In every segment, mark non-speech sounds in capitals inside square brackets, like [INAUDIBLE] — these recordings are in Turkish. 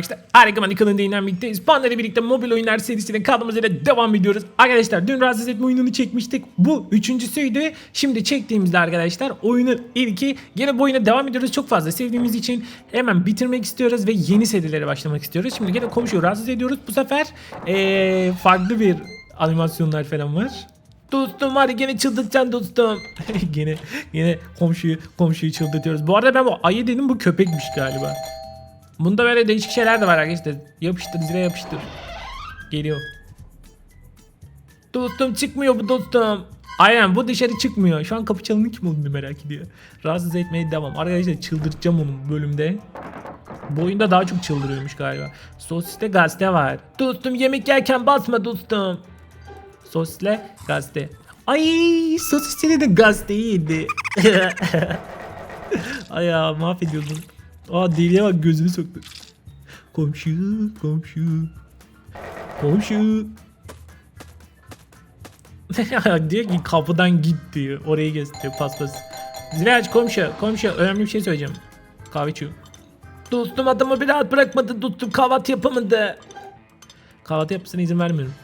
İşte harika manikanın değinen birlikteyiz. Pandar'la birlikte mobil oyunlar serisiyle kaldığımız devam ediyoruz. Arkadaşlar dün rahatsız etme oyununu çekmiştik. Bu üçüncüsüydü. Şimdi çektiğimizde arkadaşlar oyunun ilki. Gene bu oyuna devam ediyoruz. Çok fazla sevdiğimiz için hemen bitirmek istiyoruz ve yeni serilere başlamak istiyoruz. Şimdi gene komşuyu rahatsız ediyoruz. Bu sefer ee, farklı bir animasyonlar falan var. Dostum hadi gene çıldırtacaksın dostum. [LAUGHS] gene gene komşuyu komşuyu çıldırtıyoruz. Bu arada ben bu ayı dedim bu köpekmiş galiba. Bunda böyle değişik şeyler de var arkadaşlar. Yapıştır zile yapıştır. Geliyor. Dostum çıkmıyor bu dostum. Aynen bu dışarı çıkmıyor. Şu an kapı çalını kim olduğunu merak ediyor. Rahatsız etmeye devam. Arkadaşlar çıldırtacağım onu bu bölümde. Bu oyunda daha çok çıldırıyormuş galiba. Sosiste gazete var. Dostum yemek yerken basma dostum. Sosle gazete. Ay sosisleri de gazeteyi yedi. [LAUGHS] Ay ya mahvediyordum. Aa deliye bak gözünü soktu. Komşu, komşu. Komşu. [LAUGHS] diyor ki kapıdan git diyor. Orayı gösteriyor pas pas. Zile aç komşu. Komşu önemli bir şey söyleyeceğim. Kahve içiyor. Dostum adamı bir rahat bırakmadı. Dostum kahvaltı yapamadı. Kahvaltı yapmasına izin vermiyorum.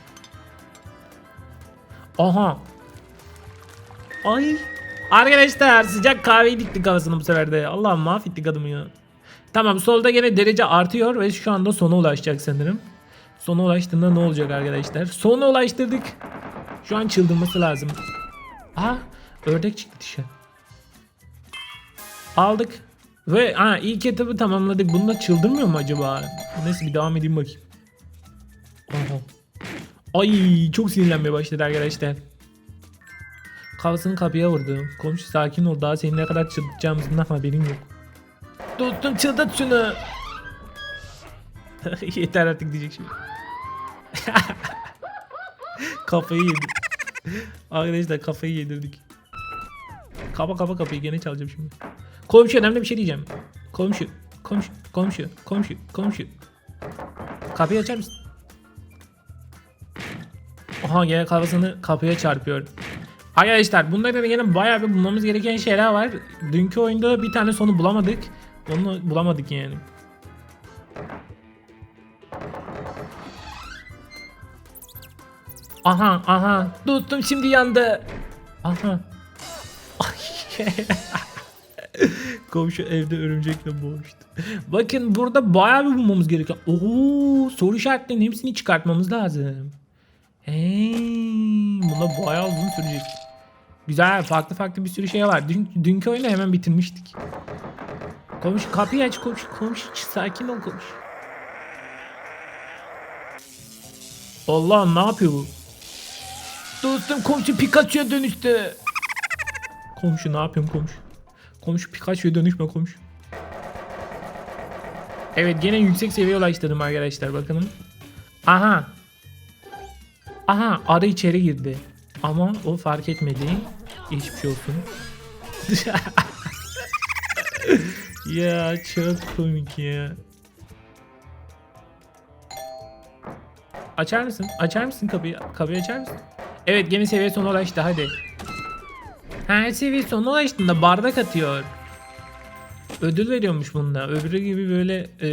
Aha. Ay. Arkadaşlar sıcak kahveyi diktik kafasına bu sefer de. Allah'ım mahvettik adamı ya. Tamam solda gene derece artıyor ve şu anda sona ulaşacak sanırım. Sona ulaştığında ne olacak arkadaşlar? Sona ulaştırdık. Şu an çıldırması lazım. Aha ördek çıktı dışarı. Aldık. Ve ha ilk etabı tamamladık. Bunda çıldırmıyor mu acaba? Neyse bir devam edeyim bakayım. Aha. Ay çok sinirlenmeye başladı arkadaşlar. Kafasını kapıya vurdu. Komşu sakin ol daha seni ne kadar çıldırtacağımızdan haberin yok. Dostum çıldırt şunu. [LAUGHS] Yeter artık diyecek şimdi. [LAUGHS] kafayı yedi. Arkadaşlar kafayı yedirdik. Kapa kapa kapıyı gene çalacağım şimdi. Komşu önemli bir şey diyeceğim. Komşu, komşu, komşu, komşu, komşu. Kapıyı açar mısın? Aha gene kafasını kapıya çarpıyor. Arkadaşlar bunlarda da yine bayağı bir bulmamız gereken şeyler var. Dünkü oyunda da bir tane sonu bulamadık. Onu bulamadık yani. Aha aha dostum şimdi yandı. Aha. [LAUGHS] Komşu evde örümcekle boğuştu. Bakın burada bayağı bir bulmamız gerekiyor. Oo, soru işaretlerinin hepsini çıkartmamız lazım. Hey, buna bayağı uzun sürecek. Güzel farklı farklı bir sürü şey var. Dün, dünkü oyunu hemen bitirmiştik. Komşu kapıyı aç komşu. Komşu sakin ol komşu. Allah ne yapıyor bu? Dostum komşu Pikachu'ya dönüştü. Komşu ne yapıyorsun komşu? Komşu Pikachu'ya dönüşme komşu. Evet gene yüksek seviye ulaştırdım arkadaşlar bakalım. Aha. Aha arı içeri girdi. Ama o fark etmedi. Geçmiş olsun. [LAUGHS] ya çok komik ya. Açar mısın? Açar mısın kapıyı? Kapıyı açar mısın? Evet gemi seviye sonu ulaştı hadi. Her seviye sonu ulaştığında bardak atıyor. Ödül veriyormuş bunda. Öbürü gibi böyle e,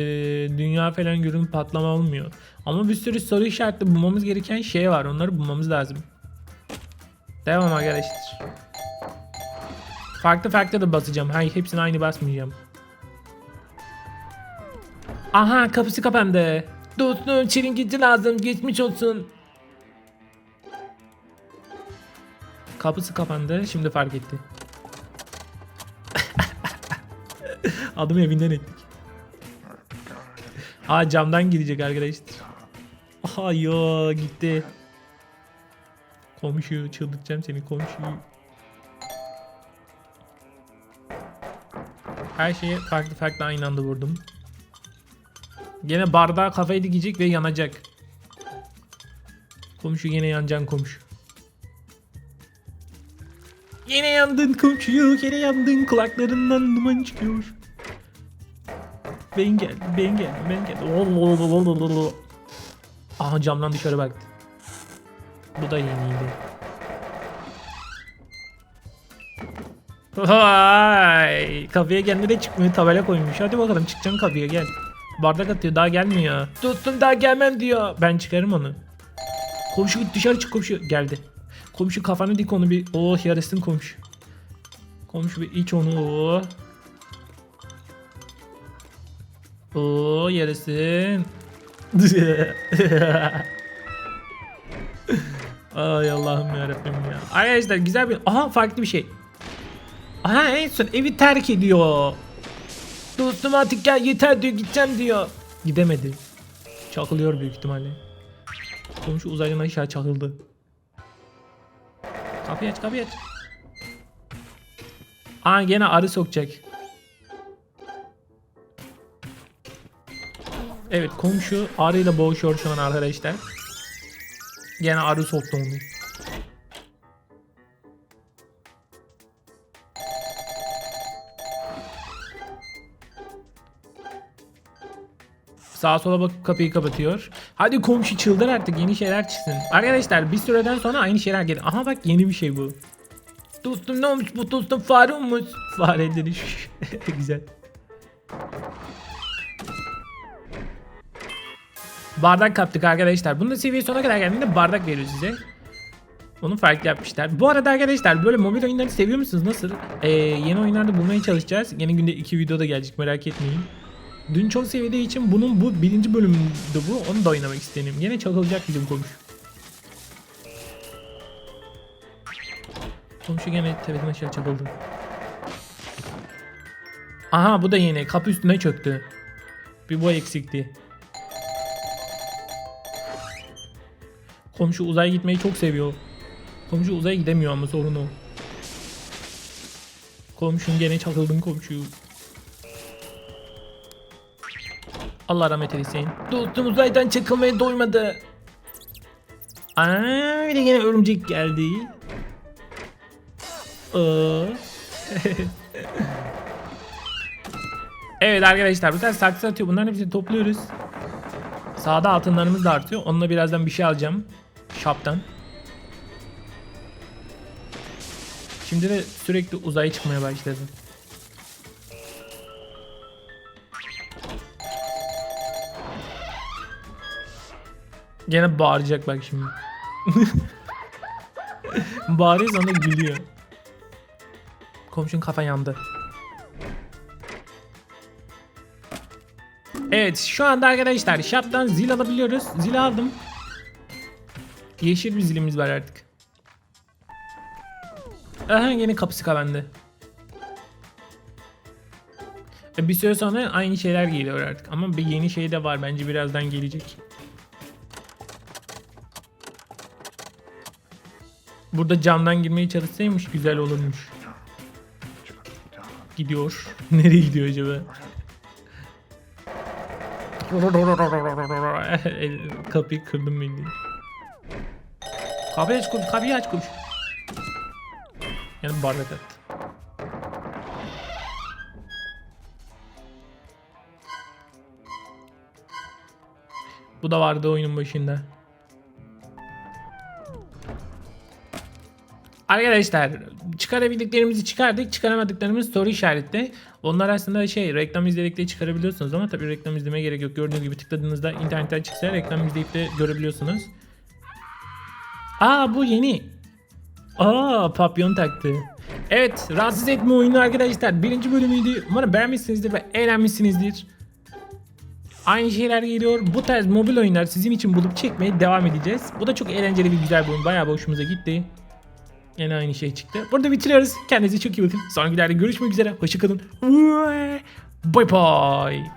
dünya falan görünüp patlama olmuyor. Ama bir sürü soru işaretli bulmamız gereken şey var. Onları bulmamız lazım. Devam arkadaşlar. Farklı farklı da basacağım. Hayır hepsini aynı basmayacağım. Aha kapısı kapandı. Dostum çilingirci lazım. Geçmiş olsun. Kapısı kapandı. Şimdi fark etti. [LAUGHS] Adımı evinden ettik. Aa camdan gidecek arkadaşlar. Aha yo gitti. Komşu çıldırtacağım seni komşu. Her şeye farklı farklı aynı anda vurdum. Gene bardağa kafayı dikecek ve yanacak. Komşu yine yanacaksın komşu. Yine yandın komşu, yine yandın kulaklarından duman çıkıyor. Ben gel, ben gel, ben gel. Aha camdan dışarı baktı. Bu da yeniydi. Vay! Kapıya kendi de çıkmıyor tabela koymuş. Hadi bakalım çıkacaksın kapıya gel. Bardak atıyor daha gelmiyor. Dostum daha gelmem diyor. Ben çıkarım onu. Komşu dışarı çık komşu. Geldi. Komşu kafanı dik onu bir. Oh yarasın komşu. Komşu bir iç onu. Oh. Oo yarasın. [LAUGHS] Ay Allah'ım yarabbim ya. Arkadaşlar güzel bir... Aha farklı bir şey. Aha en son evi terk ediyor. Dostum artık gel yeter diyor gideceğim diyor. Gidemedi. Çakılıyor büyük ihtimalle. Komşu uzaydan aşağı çakıldı. Kapıyı aç kapıyı aç. Aa gene arı sokacak. Evet komşu arıyla boğuşuyor şu an arkadaşlar. Gene arı soktu onu. Sağa sola bakıp kapıyı kapatıyor. Hadi komşu çıldır artık yeni şeyler çıksın. Arkadaşlar bir süreden sonra aynı şeyler gelir. Aha bak yeni bir şey bu. Dostum ne olmuş bu dostum fare olmuş. [LAUGHS] Fare dönüşmüş. [LAUGHS] Güzel. Bardak kaptık arkadaşlar. Bunu da seviye sona kadar geldiğinde bardak veriyor size. Onu farklı yapmışlar. Bu arada arkadaşlar böyle mobil oyunları seviyor musunuz? Nasıl? Ee, yeni oyunlarda bulmaya çalışacağız. Yeni günde iki videoda gelecek merak etmeyin. Dün çok sevdiği için bunun bu birinci bölümüydü bu. Onu da oynamak istedim. Yine çakılacak bizim komşu. Komşu gene tepeden aşağı çakıldı. Aha bu da yeni. Kapı üstüne çöktü. Bir bu eksikti. Komşu uzaya gitmeyi çok seviyor. Komşu uzaya gidemiyor ama sorun o. Komşun gene çakıldın komşu. Allah rahmet eylesin. Dostum uzaydan çakılmaya doymadı. Aa, bir de yine örümcek geldi. [LAUGHS] Evet arkadaşlar bu sefer saksı atıyor. Bunların hepsini topluyoruz. Sağda altınlarımız da artıyor. Onunla birazdan bir şey alacağım. Shop'tan. Şimdi de sürekli uzaya çıkmaya başladı. Gene bağıracak bak şimdi. [LAUGHS] Bağırıyor sonra gülüyor. Komşun kafa yandı. Evet şu anda arkadaşlar shop'tan zil alabiliyoruz. Zil aldım. Yeşil bir zilimiz var artık. Aha yine kapısı kapandı. Bir süre sonra aynı şeyler geliyor artık. Ama bir yeni şey de var. Bence birazdan gelecek. Burada camdan girmeye çalışsaymış güzel olurmuş. Gidiyor. [LAUGHS] Nereye gidiyor acaba? [LAUGHS] Kapıyı kırdım bildiğin. Kapıyı aç koş, kapıyı aç koş. Yani bardak at. Bu da vardı oyunun başında. Arkadaşlar çıkarabildiklerimizi çıkardık. Çıkaramadıklarımız soru işaretli. Onlar aslında şey reklam izleyerek de çıkarabiliyorsunuz ama tabii reklam izlemeye gerek yok. Gördüğünüz gibi tıkladığınızda internetten çıksa reklam izleyip de görebiliyorsunuz. Aa bu yeni. Aa papyon taktı. Evet rahatsız etme oyunu arkadaşlar. Birinci bölümüydü. Umarım beğenmişsinizdir ve eğlenmişsinizdir. Aynı şeyler geliyor. Bu tarz mobil oyunlar sizin için bulup çekmeye devam edeceğiz. Bu da çok eğlenceli bir güzel bir oyun. Bayağı hoşumuza gitti. Yine aynı şey çıktı. Burada bitiriyoruz. Kendinize çok iyi bakın. Sonraki videoda görüşmek üzere. Hoşçakalın. Bye bye.